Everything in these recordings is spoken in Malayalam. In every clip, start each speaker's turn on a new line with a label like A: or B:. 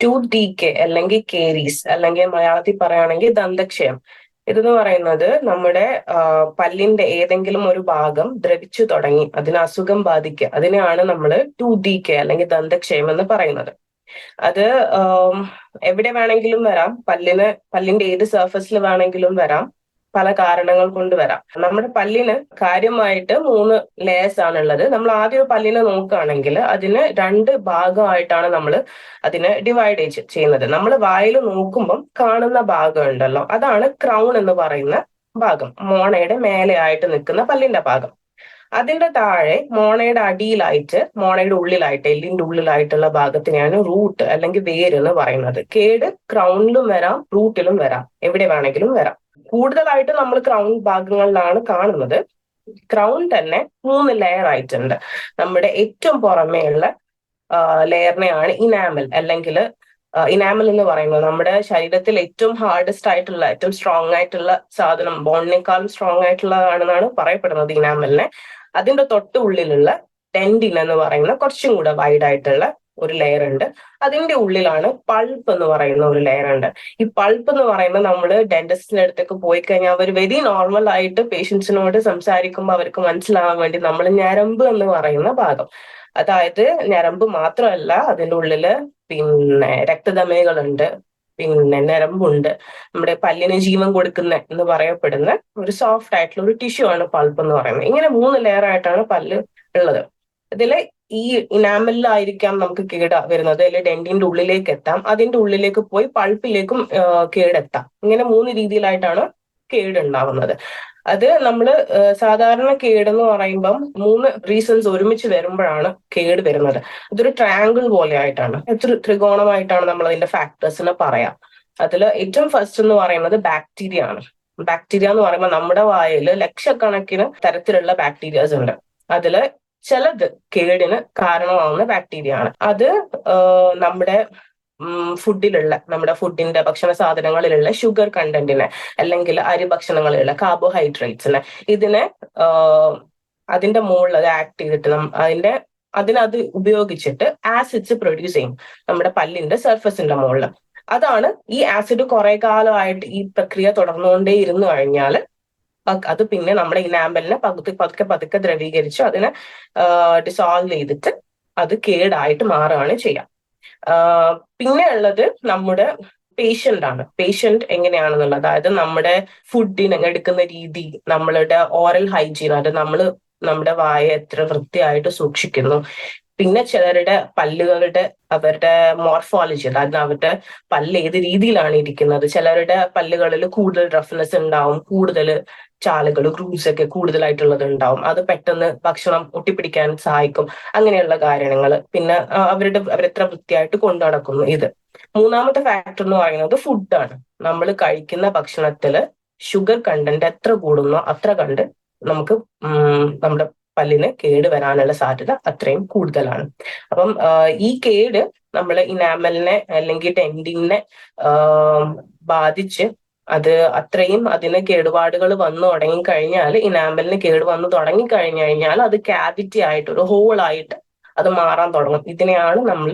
A: ടൂത്ത് കെ അല്ലെങ്കിൽ കേരീസ് അല്ലെങ്കിൽ മലയാളത്തിൽ പറയുകയാണെങ്കിൽ ദന്തക്ഷയം. ഇതെന്ന് പറയുന്നത് നമ്മുടെ പല്ലിന്റെ ഏതെങ്കിലും ഒരു ഭാഗം ദ്രവിച്ചു തുടങ്ങി അതിന് അസുഖം ബാധിക്കുക അതിനെയാണ് നമ്മൾ ടു ഡി കെ അല്ലെങ്കിൽ ദന്തക്ഷയം എന്ന് പറയുന്നത്. അത് എവിടെ വേണമെങ്കിലും വരാം പല്ലിന് പല്ലിന്റെ ഏത് സർഫസിൽ വേണമെങ്കിലും വരാം പല കാരണങ്ങൾ കൊണ്ട് വരാം. നമ്മുടെ പല്ലിന് കാര്യമായിട്ട് മൂന്ന് ലെയേഴ്സ് ആണുള്ളത്. നമ്മൾ ആദ്യം പല്ലിനെ നോക്കുകയാണെങ്കിൽ അതിന് രണ്ട് ഭാഗമായിട്ടാണ് നമ്മൾ അതിനെ ഡിവൈഡ് ചെയ്യുന്നത്. നമ്മൾ വായിൽ നോക്കുമ്പം കാണുന്ന ഭാഗം ഉണ്ടല്ലോ അതാണ് ക്രൗൺ എന്ന് പറയുന്ന ഭാഗം. മോണയുടെ മേലെ ആയിട്ട് നിൽക്കുന്ന പല്ലിന്റെ ഭാഗം. അതിന്റെ താഴെ മോണയുടെ അടിയിലായിട്ട് മോണയുടെ ഉള്ളിലായിട്ട് എല്ലിന്റെ ഉള്ളിലായിട്ടുള്ള ഭാഗത്തിനെയാണ് റൂട്ട് അല്ലെങ്കിൽ വേര് എന്ന് പറയുന്നത്. കേട് ക്രൗണിലും വരാം റൂട്ടിലും വരാം. എവിടെ വേണമെങ്കിലും വരാം. കൂടുതലായിട്ട് നമ്മൾ ക്രൗൺ ഭാഗങ്ങളിലാണ് കാണുന്നത്. ക്രൗൺ തന്നെ മൂന്ന് ലെയർ ആയിട്ടുണ്ട്. നമ്മുടെ ഏറ്റവും പുറമേയുള്ള ലെയറിനെയാണ് ഇനാമൽ അല്ലെങ്കിൽ ഇനാമൽ എന്ന് പറയുന്നത് നമ്മുടെ ശരീരത്തിൽ ഏറ്റവും ഹാർഡസ്റ്റ് ആയിട്ടുള്ള ഏറ്റവും സ്ട്രോങ് ആയിട്ടുള്ള സാധനം ബോണിനേക്കാളും സ്ട്രോങ് ആയിട്ടുള്ളതാണെന്നാണ് പറയപ്പെടുന്നത് ഇനാമലിനെ അതിന്റെ തൊട്ട് ഉള്ളിലുള്ള ടെൻഡിൻ എന്ന് പറയുന്ന കുറച്ചും കൂടെ വൈഡ് ആയിട്ടുള്ള ഒരു ലെയർ ഉണ്ട്. അതിന്റെ ഉള്ളിലാണ് പൾപ്പ് എന്ന് പറയുന്ന ഒരു ലെയർ ഉണ്ട്. ഈ പൾപ്പ് എന്ന് പറയുന്നത് നമ്മൾ ഡെന്റിസ്റ്റിന്റെ അടുത്തേക്ക് പോയി കഴിഞ്ഞാൽ അവർ വെരി നോർമൽ ആയിട്ട് പേഷ്യൻസിനോട് സംസാരിക്കുമ്പോൾ അവർക്ക് മനസ്സിലാവാൻ വേണ്ടി നമ്മൾ ഞരമ്പ് എന്ന് പറയുന്ന ഭാഗം. അതായത് ഞരമ്പ് മാത്രമല്ല അതിന്റെ ഉള്ളിൽ പിന്നെ രക്തധമനികളുണ്ട് പിന്നെ നരമ്പുണ്ട് നമ്മുടെ പല്ലിന് ജീവൻ കൊടുക്കുന്ന എന്ന് പറയപ്പെടുന്ന ഒരു സോഫ്റ്റ് ആയിട്ടുള്ള ഒരു ടിഷ്യൂ ആണ് പൾപ്പ് എന്ന് പറയുന്നത്. ഇങ്ങനെ മൂന്ന് ലെയർ ആയിട്ടാണ് പല്ല് ഉള്ളത്. ഇതിലെ ഈ ഇനാമലിലായിരിക്കാം നമുക്ക് കേട് വരുന്നത്. അല്ലെങ്കിൽ ഡെന്റിന്റെ ഉള്ളിലേക്ക് എത്താം. അതിന്റെ ഉള്ളിലേക്ക് പോയി പൾപ്പിലേക്കും കേടെത്താം. ഇങ്ങനെ മൂന്ന് രീതിയിലായിട്ടാണ് കേട് ഉണ്ടാവുന്നത് അത് നമ്മൾ സാധാരണ കേടെന്ന് പറയുമ്പം മൂന്ന് റീസൺസ് ഒരുമിച്ച് വരുമ്പോഴാണ് കേട് വരുന്നത്. ഇതൊരു ട്രയാങ്കിൾ പോലെ ആയിട്ടാണ് ത്രികോണമായിട്ടാണ് നമ്മൾ അതിന്റെ ഫാക്ടേഴ്സിനെ പറയാം. അതിൽ ഏറ്റവും ഫസ്റ്റ് എന്ന് പറയുന്നത് ബാക്ടീരിയ ആണ്. ബാക്ടീരിയ എന്ന് പറയുമ്പോൾ നമ്മുടെ വായിൽ ലക്ഷക്കണക്കിന് തരത്തിലുള്ള ബാക്ടീരിയാസ് ഉണ്ട്. അതിൽ ചിലത് കേടിന് കാരണമാവുന്ന ബാക്ടീരിയ ആണ്. അത് നമ്മുടെ ഫുഡിലുള്ള നമ്മുടെ ഫുഡിന്റെ ഭക്ഷണ സാധനങ്ങളിലുള്ള ഷുഗർ കണ്ടന്റിനെ അല്ലെങ്കിൽ അരി ഭക്ഷണങ്ങളിലുള്ള കാർബോഹൈഡ്രേറ്റ്സിനെ ഇതിനെ അതിന്റെ മുകളിൽ അത് ആക്ട് ചെയ്തിട്ട് അതിന്റെ അതിനത് ഉപയോഗിച്ചിട്ട് ആസിഡ്സ് പ്രൊഡ്യൂസ് ചെയ്യും നമ്മുടെ പല്ലിന്റെ സർഫസിന്റെ മുകളിൽ. അതാണ് ഈ ആസിഡ് കുറെ കാലമായിട്ട് ഈ പ്രക്രിയ തുടർന്നുകൊണ്ടേ ഇരുന്നു കഴിഞ്ഞാൽ അത് പിന്നെ നമ്മുടെ ഇനാമ്പലിനെ പകുതി പതുക്കെ പതുക്കെ ദ്രവീകരിച്ചു അതിനെ ഡിസോൾവ് ചെയ്തിട്ട് അത് കേടായിട്ട് മാറുകയാണ് ചെയ്യാം. പിന്നെ ഉള്ളത് നമ്മുടെ പേഷ്യന്റ് ആണ്. പേഷ്യന്റ് എങ്ങനെയാണെന്നുള്ളത്. അതായത് നമ്മുടെ ഫുഡിന് എടുക്കുന്ന രീതി നമ്മളുടെ ഓറൽ ഹൈജീൻ അത് നമ്മൾ നമ്മുടെ വായ എത്ര വൃത്തിയായിട്ട് സൂക്ഷിക്കുന്നു. പിന്നെ ചിലരുടെ പല്ലുകളുടെ അവരുടെ മോർഫോളജി അതായത് അവരുടെ പല്ല് ഏത് രീതിയിലാണ് ഇരിക്കുന്നത്. ചിലരുടെ പല്ലുകളിൽ കൂടുതൽ റഫ്നെസ് ഉണ്ടാവും കൂടുതൽ ചാലുകൾ ഗ്രൂസ് ഒക്കെ കൂടുതലായിട്ടുള്ളത് ഉണ്ടാവും. അത് പെട്ടെന്ന് ഭക്ഷണം ഒട്ടിപ്പിടിക്കാൻ സഹായിക്കും. അങ്ങനെയുള്ള കാര്യങ്ങൾ പിന്നെ അവരുടെ അവരെത്ര വൃത്തിയായിട്ട് കൊണ്ടു നടക്കുന്നു ഇത്. മൂന്നാമത്തെ ഫാക്ടർ എന്ന് പറയുന്നത് ഫുഡാണ് നമ്മൾ കഴിക്കുന്ന ഭക്ഷണത്തിൽ ഷുഗർ കണ്ടന്റ് എത്ര കൂടുന്നോ അത്ര കണ്ട് നമുക്ക് നമ്മുടെ പല്ലിന് കേട് വരാനുള്ള സാധ്യത അത്രയും കൂടുതലാണ്. അപ്പം ഈ കേട് നമ്മൾ ഇനാമലിനെ അല്ലെങ്കിൽ ടെൻഡിങ്ങിനെ ബാധിച്ച് അത് അത്രയും അതിന് കേടുപാടുകൾ വന്നു തുടങ്ങി കഴിഞ്ഞാൽ ഇനാമലിന് കേട് വന്നു തുടങ്ങി കഴിഞ്ഞു കഴിഞ്ഞാൽ അത് ക്യാവിറ്റി ആയിട്ട് ഒരു ഹോൾ ആയിട്ട് അത് മാറാൻ തുടങ്ങും. ഇതിനെയാണ് നമ്മൾ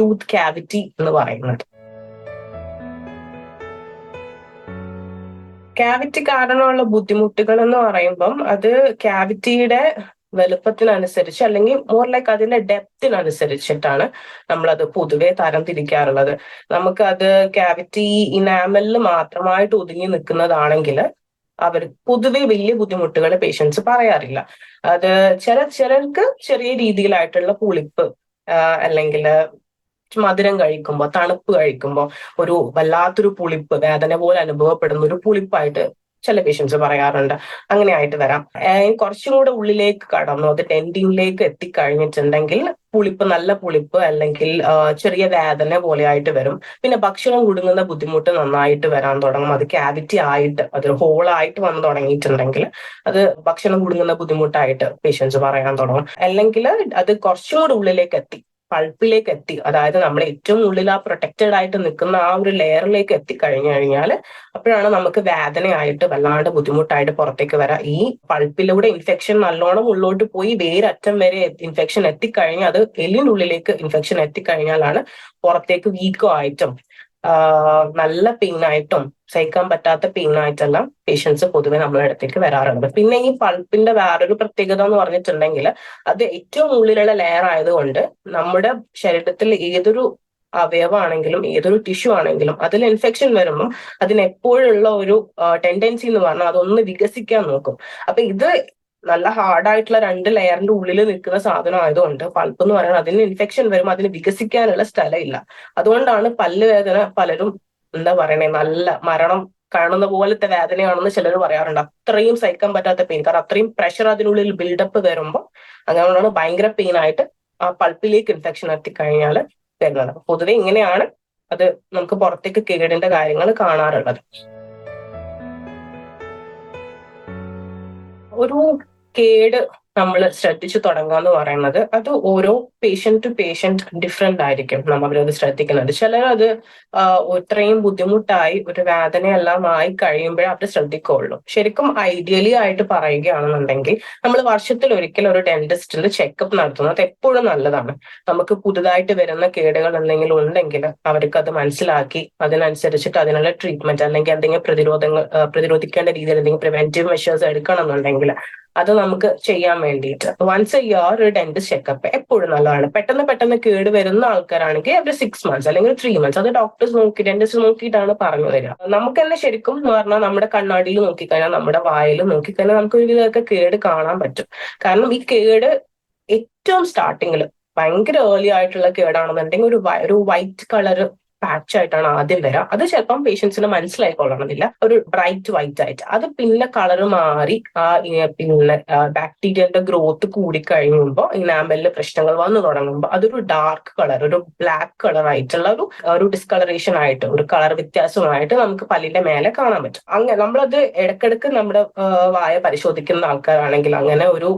A: ടൂത്ത് ക്യാവിറ്റി എന്ന് പറയുന്നത്. ക്യാവിറ്റി കാരണമുള്ള ബുദ്ധിമുട്ടുകൾ എന്ന് പറയുമ്പം അത് ക്യാവിറ്റിയുടെ വലുപ്പത്തിനനുസരിച്ച് അല്ലെങ്കിൽ മോർ ലൈക്ക് അതിന്റെ ഡെപ്തിനനുസരിച്ചിട്ടാണ് നമ്മളത് പൊതുവെ തരം തിരിക്കാറുള്ളത് നമുക്ക് അത് ക്യാവിറ്റി ഇനാമലിൽ മാത്രമായിട്ട് ഒതുങ്ങി നിൽക്കുന്നതാണെങ്കിൽ അവർ പൊതുവെ വലിയ ബുദ്ധിമുട്ടുകൾ പേഷ്യൻസ് പറയാറില്ല. അത് ചില ചിലർക്ക് ചെറിയ രീതിയിലായിട്ടുള്ള പുളിപ്പ് അല്ലെങ്കിൽ മധുരം കഴിക്കുമ്പോൾ തണുപ്പ് കഴിക്കുമ്പോൾ ഒരു വല്ലാത്തൊരു പുളിപ്പ് വേദന പോലെ അനുഭവപ്പെടുന്ന ഒരു പുളിപ്പായിട്ട് ചില പേഷ്യൻസ് പറയാറുണ്ട്. അങ്ങനെ ആയിട്ട് വരാം. കുറച്ചും കൂടെ ഉള്ളിലേക്ക് കടന്നു അത് ടെൻഡിങ്ങിലേക്ക് എത്തിക്കഴിഞ്ഞിട്ടുണ്ടെങ്കിൽ പുളിപ്പ് നല്ല പുളിപ്പ് അല്ലെങ്കിൽ ചെറിയ വേദന പോലെ ആയിട്ട് വരും. പിന്നെ ഭക്ഷണം കുടുങ്ങുന്ന ബുദ്ധിമുട്ട് നന്നായിട്ട് വരാൻ തുടങ്ങും. അത് ക്യാവിറ്റി ആയിട്ട് അത് ഹോളായിട്ട് വന്ന് തുടങ്ങിയിട്ടുണ്ടെങ്കിൽ അത് ഭക്ഷണം കുടുങ്ങുന്ന ബുദ്ധിമുട്ടായിട്ട് പേഷ്യൻസ് പറയാൻ തുടങ്ങും. അല്ലെങ്കിൽ അത് കുറച്ചും കൂടെ ഉള്ളിലേക്ക് എത്തി. പൾപ്പിലേക്ക് എത്തി. അതായത് നമ്മൾ ഏറ്റവും ഉള്ളിൽ ആ പ്രൊട്ടക്റ്റഡ് ആയിട്ട് നിൽക്കുന്ന ആ ഒരു ലെയറിലേക്ക് എത്തി കഴിഞ്ഞു കഴിഞ്ഞാൽ അപ്പോഴാണ് നമുക്ക് വേദനയായിട്ട് വല്ലാണ്ട് ബുദ്ധിമുട്ടായിട്ട് പുറത്തേക്ക് വരാം. ഈ പൾപ്പിലൂടെ ഇൻഫെക്ഷൻ നല്ലോണം ഉള്ളോട്ട് പോയി വേരറ്റം വരെ ഇൻഫെക്ഷൻ എത്തിക്കഴിഞ്ഞാൽ അത് എല്ലിനുള്ളിലേക്ക് ഇൻഫെക്ഷൻ എത്തിക്കഴിഞ്ഞാലാണ് പുറത്തേക്ക് വീക്കോ ആയിട്ടും നല്ല പെയിൻ ആയിട്ടും സഹിക്കാൻ പറ്റാത്ത പെയിൻ ആയിട്ടെല്ലാം പേഷ്യൻസ് പൊതുവെ നമ്മളെ അടുത്തേക്ക് വരാറുണ്ട് പിന്നെ ഈ പൾപ്പിന്റെ വേറൊരു പ്രത്യേകത എന്ന് പറഞ്ഞിട്ടുണ്ടെങ്കിൽ അത് ഏറ്റവും ഉള്ളിലുള്ള ലെയർ ആയതുകൊണ്ട് നമ്മുടെ ശരീരത്തിൽ ഏതൊരു അവയവമാണെങ്കിലും ഏതൊരു ടിഷ്യൂ ആണെങ്കിലും അതിൽ ഇൻഫെക്ഷൻ വരുമ്പോൾ അതിന് എപ്പോഴുള്ള ഒരു ടെൻഡൻസി എന്ന് പറഞ്ഞാൽ അതൊന്ന് വികസിക്കാൻ നോക്കും. അപ്പൊ ഇത് നല്ല ഹാർഡായിട്ടുള്ള രണ്ട് ലെയറിന്റെ ഉള്ളിൽ നിൽക്കുന്ന സാധനം ആയതുകൊണ്ട് പൾപ്പ് എന്ന് പറയുന്നത് അതിന് ഇൻഫെക്ഷൻ വരും അതിന് വികസിക്കാനുള്ള സ്ഥലമില്ല. അതുകൊണ്ടാണ് പല്ല് വേദന പലരും എന്താ പറയണേ നല്ല മരണം കാണുന്ന പോലത്തെ വേദനയാണെന്ന് ചിലർ പറയാറുണ്ട്. അത്രയും സഹിക്കാൻ പറ്റാത്ത പെയിൻ കാരണം അത്രയും പ്രഷർ അതിനുള്ളിൽ ബിൽഡപ്പ് വരുമ്പോൾ അങ്ങനെയാണ് ഭയങ്കര പെയിൻ ആയിട്ട് ആ പൾപ്പിലേക്ക് ഇൻഫെക്ഷൻ എത്തിക്കഴിഞ്ഞാൽ വരുന്നത്. പൊതുവെ ഇങ്ങനെയാണ് അത് നമുക്ക് പുറത്തേക്ക് കേടിന്റെ കാര്യങ്ങൾ കാണാറുള്ളത്. ഒരു കേട് നമ്മൾ ശ്രദ്ധിച്ചു തുടങ്ങുക എന്ന് പറയുന്നത് അത് ഓരോ പേഷ്യന്റ് ടു പേഷ്യന്റ് ഡിഫറെന്റ് ആയിരിക്കും. നമ്മൾ അവരത് ശ്രദ്ധിക്കുന്നത് ചിലർ അത് ഇത്രയും ബുദ്ധിമുട്ടായി ഒരു വേദനയെല്ലാം ആയി കഴിയുമ്പോഴേ അവർ ശ്രദ്ധിക്കുള്ളൂ ശരിക്കും ഐഡിയലി ആയിട്ട് പറയുകയാണെന്നുണ്ടെങ്കിൽ നമ്മൾ വർഷത്തിൽ ഒരിക്കൽ ഒരു ഡെന്റിസ്റ്റിൽ ചെക്കപ്പ് നടത്തുന്നത് എപ്പോഴും നല്ലതാണ്. നമുക്ക് പുതുതായിട്ട് വരുന്ന കേടുകൾ എന്തെങ്കിലും ഉണ്ടെങ്കിൽ അവർക്ക് അത് മനസ്സിലാക്കി അതിനനുസരിച്ചിട്ട് അതിനുള്ള ട്രീറ്റ്മെന്റ് അല്ലെങ്കിൽ എന്തെങ്കിലും പ്രതിരോധങ്ങൾ പ്രതിരോധിക്കേണ്ട രീതിയിൽ എന്തെങ്കിലും പ്രിവെന്റീവ് മെഷേഴ്സ് എടുക്കണം എന്നുണ്ടെങ്കിൽ അത് നമുക്ക് ചെയ്യാൻ വേണ്ടിയിട്ട്. വൺസ് ഇയർ ഒരു ഡെന്റിസ്റ്റ് ചെക്കപ്പ് എപ്പോഴും നല്ലതാണ് പെട്ടെന്ന് പെട്ടെന്ന് കേട് വരുന്ന ആൾക്കാരാണെങ്കിൽ എവറി സിക്സ് മന്ത്സ് അല്ലെങ്കിൽ ത്രീ മന്ത്സ് അത് ഡോക്ടേഴ്സ് നോക്കി ഡെന്റിസ്റ്റ് നോക്കിയിട്ടാണ് പറഞ്ഞു തരിക നമുക്ക് തന്നെ ശരിക്കും എന്ന് പറഞ്ഞാൽ നമ്മുടെ കണ്ണാടിയിൽ നോക്കിക്കഴിഞ്ഞാൽ നമ്മുടെ വായിൽ നോക്കിക്കഴിഞ്ഞാൽ നമുക്ക് ഒരുവിധമൊക്കെ കേട് കാണാൻ പറ്റും. കാരണം ഈ കേട് ഏറ്റവും സ്റ്റാർട്ടിങ്ങിൽ ഭയങ്കര ഏർലി ആയിട്ടുള്ള കേടാണെന്നുണ്ടെങ്കിൽ ഒരു ഒരു വൈറ്റ് കളർ പാച്ച് ആയിട്ടാണ് ആദ്യം വരിക അത് ചിലപ്പം പേഷ്യൻസിന് മനസ്സിലായിക്കൊള്ളണമെന്നില്ല ഒരു ബ്രൈറ്റ് വൈറ്റ് ആയിട്ട്. അത് പിന്നെ കളർ മാറി ആ പിന്നെ ബാക്ടീരിയന്റെ ഗ്രോത്ത് കൂടി കഴിയുമ്പോൾ ഇനാമലിൽ പ്രശ്നങ്ങൾ വന്നു തുടങ്ങുമ്പോൾ അതൊരു ഡാർക്ക് കളർ ഒരു ബ്ലാക്ക് കളർ ആയിട്ടുള്ള ഒരു ഒരു ഡിസ്കളറേഷൻ ആയിട്ട് ഒരു കളർ വ്യത്യാസമായിട്ട് നമുക്ക് പല്ലിന്റെ മേലെ കാണാൻ പറ്റും. അങ്ങനെ നമ്മളത് ഇടക്കിടക്ക് നമ്മുടെ വായ പരിശോധിക്കുന്ന ആൾക്കാരാണെങ്കിൽ അങ്ങനെ ഒരു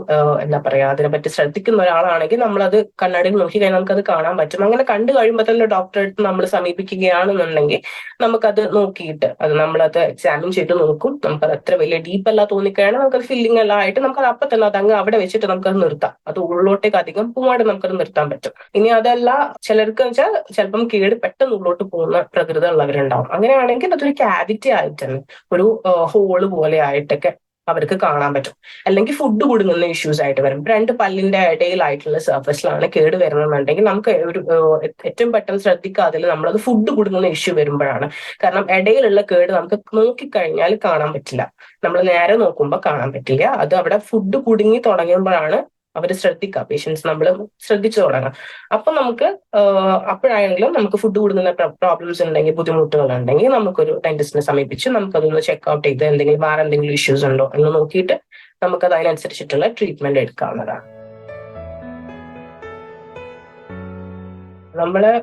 A: എന്താ പറയാ അതിനെപ്പറ്റി ശ്രദ്ധിക്കുന്ന ഒരാളാണെങ്കിൽ നമ്മളത് കണ്ണാടിയിൽ നോക്കി കഴിഞ്ഞാൽ അത് കാണാൻ പറ്റും. അങ്ങനെ കണ്ടു കഴിയുമ്പോൾ തന്നെ ഡോക്ടറെ നമ്മൾ സമീപം സമീപിക്കുകയാണെന്നുണ്ടെങ്കിൽ നമുക്കത് നോക്കിയിട്ട് അത് നമ്മളത് എക്സാമിൻ ചെയ്ത് നോക്കും. നമുക്കത് അത്ര വലിയ ഡീപ്പ് അല്ല തോന്നിക്കഴിഞ്ഞാൽ നമുക്കത് ഫില്ലിംഗ് എല്ലാം ആയിട്ട് നമുക്കത് അപ്പൊ തന്നെ അത് അങ്ങ് അവിടെ വെച്ചിട്ട് നമുക്കത് നിർത്താം. അത് ഉള്ളോട്ടേക്ക് അധികം പോകാണ്ട് നമുക്കത് നിർത്താൻ പറ്റും. ഇനി അതല്ല ചിലർക്ക് വെച്ചാൽ ചിലപ്പം കേട് പെട്ടെന്ന് ഉള്ളോട്ട് പോകുന്ന പ്രകൃതി ഉള്ളവരുണ്ടാവും. അങ്ങനെയാണെങ്കിൽ അതൊരു ക്യാവിറ്റി ആയിട്ട് ഒരു ഹോൾ പോലെ ആയിട്ടൊക്കെ അവർക്ക് കാണാൻ പറ്റും. അല്ലെങ്കിൽ ഫുഡ് കുടുങ്ങുന്ന ഇഷ്യൂസ് ആയിട്ട് വരും. രണ്ട് പല്ലിന്റെ ഇടയിലായിട്ടുള്ള സർഫസിലാണ് കേട് വരുന്നതെന്നുണ്ടെങ്കിൽ നമുക്ക് ഒരു ഏറ്റവും പെട്ടെന്ന് ശ്രദ്ധിക്കാതെ നമ്മളത് ഫുഡ് കുടുങ്ങുന്ന ഇഷ്യൂ വരുമ്പോഴാണ്. കാരണം ഇടയിലുള്ള കേട് നമുക്ക് നോക്കിക്കഴിഞ്ഞാൽ കാണാൻ പറ്റില്ല. നമ്മൾ നേരെ നോക്കുമ്പോൾ കാണാൻ പറ്റില്ല. അത് അവിടെ ഫുഡ് കുടുങ്ങി തുടങ്ങുമ്പോഴാണ് അവർ ശ്രദ്ധിക്കുക പേഷ്യൻസ് നമ്മൾ ശ്രദ്ധിച്ചു തുടങ്ങാം. അപ്പൊ നമുക്ക് അപ്പോഴാണെങ്കിലും നമുക്ക് ഫുഡ് കൂടുന്ന പ്രോബ്ലംസ് ഉണ്ടെങ്കിൽ ബുദ്ധിമുട്ടുകൾ ഉണ്ടെങ്കിൽ നമുക്കൊരു ഡെന്റിസ്റ്റിനെ സമീപിച്ച് ചെക്ക് ഔട്ട് ചെയ്ത് എന്തെങ്കിലും വേറെ എന്തെങ്കിലും ഇഷ്യൂസ് ഉണ്ടോ എന്ന് നോക്കിയിട്ട് നമുക്ക് അതിനനുസരിച്ചിട്ടുള്ള ട്രീറ്റ്മെന്റ് എടുക്കാവുന്നതാണ്. നമ്മൾ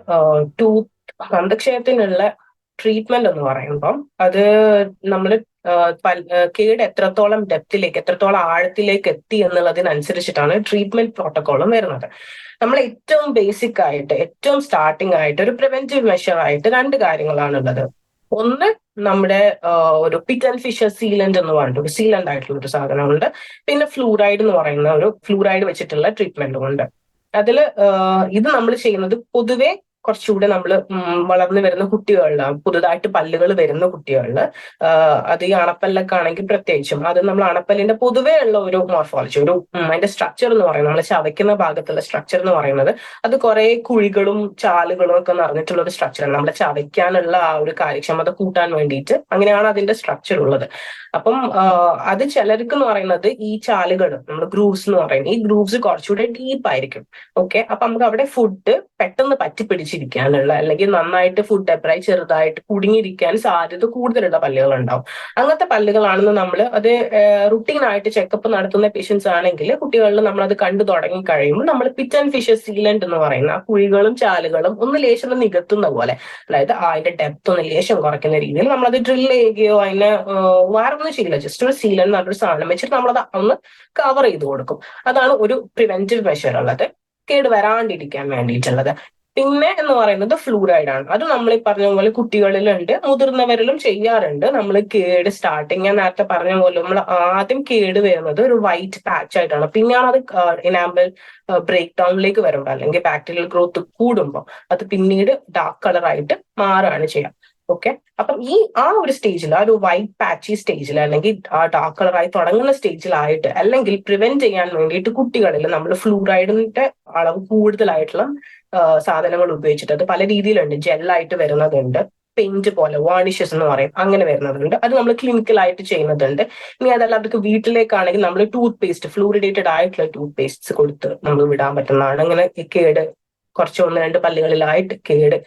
A: ടൂത്ത് അന്ധക്ഷയത്തിനുള്ള ട്രീറ്റ്മെന്റ് എന്ന് പറയുമ്പം അത് നമ്മൾ കേട് എത്രത്തോളം ഡെപ്തിലേക്ക് എത്രത്തോളം ആഴത്തിലേക്ക് എത്തി എന്നുള്ളതിനനുസരിച്ചിട്ടാണ് ട്രീറ്റ്മെന്റ് പ്രോട്ടോകോളും വരുന്നത്. നമ്മൾ ഏറ്റവും ബേസിക് ആയിട്ട് ഏറ്റവും സ്റ്റാർട്ടിംഗ് ആയിട്ട് ഒരു പ്രിവെന്റീവ് മെഷർ ആയിട്ട് രണ്ട് കാര്യങ്ങളാണുള്ളത്. ഒന്ന് നമ്മുടെ ഒരു പിറ്റൻ ഫിഷർ സീലന്റ് എന്ന് പറഞ്ഞിട്ട് ഒരു സീലന്റ് ആയിട്ടുള്ള ഒരു സാധനമുണ്ട്. പിന്നെ ഫ്ലൂറൈഡ് എന്ന് പറയുന്ന ഒരു ഫ്ലൂറൈഡ് വെച്ചിട്ടുള്ള ട്രീറ്റ്മെന്റും ഉണ്ട്. അതിൽ ഇത് നമ്മൾ ചെയ്യുന്നത് പൊതുവെ കുറച്ചുകൂടെ നമ്മൾ വളർന്നു വരുന്ന കുട്ടികളിൽ പുതുതായിട്ട് പല്ലുകൾ വരുന്ന കുട്ടികളിൽ അത് ഈ അണപ്പല്ലൊക്കെ ആണെങ്കിൽ പ്രത്യേകിച്ചും അത് നമ്മൾ അണപ്പല്ലിന്റെ പൊതുവേ ഉള്ള ഒരു മോർഫോളജി ഒരു അതിന്റെ സ്ട്രക്ചർ എന്ന് പറയുന്നത് നമ്മൾ ചവയ്ക്കുന്ന ഭാഗത്തുള്ള സ്ട്രക്ചർ എന്ന് പറയുന്നത് അത് കുറെ കുഴികളും ചാലുകളും ഒക്കെ നിറഞ്ഞിട്ടുള്ള ഒരു സ്ട്രക്ചറാണ് നമ്മളെ ചവയ്ക്കാനുള്ള ആ ഒരു കാര്യക്ഷമത കൂട്ടാൻ വേണ്ടിയിട്ട് അങ്ങനെയാണ് അതിന്റെ സ്ട്രക്ചർ ഉള്ളത്. അപ്പം അത് ചിലർക്ക് എന്ന് പറയുന്നത് ഈ ചാലുകൾ നമ്മൾ ഗ്രൂവ്സ് എന്ന് പറയുന്നത് ഈ ഗ്രൂവ്സ് കുറച്ചുകൂടെ ഡീപ്പ് ആയിരിക്കും. ഓക്കെ അപ്പൊ നമുക്ക് അവിടെ ഫുഡ് പെട്ടെന്ന് പറ്റിപ്പിടിച്ചിരിക്കാനുള്ള അല്ലെങ്കിൽ നന്നായിട്ട് ഫുഡ് ഡെപ്രായി ചെറുതായിട്ട് കുടുങ്ങിയിരിക്കാൻ സാധ്യത കൂടുതലുള്ള പല്ലുകൾ ഉണ്ടാവും അങ്ങനത്തെ പല്ലുകളാണെന്ന് നമ്മൾ അത് റുട്ടീൻ ആയിട്ട് ചെക്കപ്പ് നടത്തുന്ന പേഷ്യൻസ് ആണെങ്കിൽ കുട്ടികളിൽ നമ്മൾ അത് കണ്ടു തുടങ്ങി കഴിയുമ്പോൾ നമ്മൾ പിറ്റ് ആൻഡ് ഫിഷസ് സീലന്റ് എന്ന് പറയുന്ന കുഴികളും ചാലുകളും ഒന്ന് ലേശം നികത്തുന്ന പോലെ അതായത് അതിന്റെ ഡെപ്ത് ഒന്ന് ലേശം കുറയ്ക്കുന്ന രീതിയിൽ നമ്മളത് ഡ്രില്ല് ചെയ്യുകയോ അതിനെ വാറൊന്നും ചെയ്യില്ല. ജസ്റ്റ് ഒരു സീലൻ നല്ലൊരു സാധനം വെച്ചിട്ട് നമ്മൾ അത് ഒന്ന് കവർ ചെയ്ത് കൊടുക്കും. അതാണ് ഒരു പ്രിവെന്റീവ് മെഷർ ഉള്ളത്. കേട് വരാണ്ടിരിക്കാൻ വേണ്ടിയിട്ടുള്ളത്. പിന്നെ എന്ന് പറയുന്നത് ഫ്ലൂറൈഡ് ആണ്. അത് നമ്മൾ ഈ പറഞ്ഞ പോലെ കുട്ടികളിലുണ്ട് മുതിർന്നവരിലും ചെയ്യാറുണ്ട്. നമ്മൾ കേട് സ്റ്റാർട്ടിങ് ഞാൻ നേരത്തെ പറഞ്ഞ പോലെ നമ്മൾ ആദ്യം കേട് വരുന്നത് ഒരു വൈറ്റ് പാച്ച് ആയിട്ടാണ്. പിന്നെയാണ് അത് ഇനാമ്പിൾ ബ്രേക്ക് ഡൗണിലേക്ക് വരുമ്പോൾ അല്ലെങ്കിൽ ബാക്ടീരിയൽ ഗ്രോത്ത് കൂടുമ്പോൾ അത് പിന്നീട് ഡാർക്ക് കളറായിട്ട് മാറുകയാണ് ചെയ്യാം ഓക്കെ അപ്പം ഈ ആ ഒരു സ്റ്റേജിൽ ആ ഒരു വൈറ്റ് പാച്ചി സ്റ്റേജിൽ അല്ലെങ്കിൽ ആ ഡാർക്ക് കളറായി തുടങ്ങുന്ന സ്റ്റേജിലായിട്ട് അല്ലെങ്കിൽ പ്രിവെന്റ് ചെയ്യാൻ വേണ്ടിയിട്ട് കുട്ടികളിൽ നമ്മൾ ഫ്ലൂറൈഡിന്റെ അളവ് കൂടുതലായിട്ടുള്ള സാധനങ്ങൾ ഉപയോഗിച്ചിട്ട് അത് പല രീതിയിലുണ്ട്. ജെല്ലായിട്ട് വരുന്നതുണ്ട്. പെയിന്റ് പോലെ വാണിഷസ് എന്ന് പറയും. അങ്ങനെ വരുന്നതുണ്ട്. അത് നമ്മൾ ക്ലിനിക്കലായിട്ട് ചെയ്യുന്നതുണ്ട്. ഇനി അതല്ല അവർക്ക് വീട്ടിലേക്കാണെങ്കിൽ നമ്മൾ ടൂത്ത് പേസ്റ്റ് ഫ്ലൂറിഡേറ്റഡ് ആയിട്ടുള്ള ടൂത്ത് പേസ്റ്റ്സ് കൊടുത്ത് നമ്മൾ വിടാൻ പറ്റുന്നതാണ്. അങ്ങനെ കേട് കുറച്ച് ഒന്ന് രണ്ട് പല്ലുകളിലായിട്ട് കേട്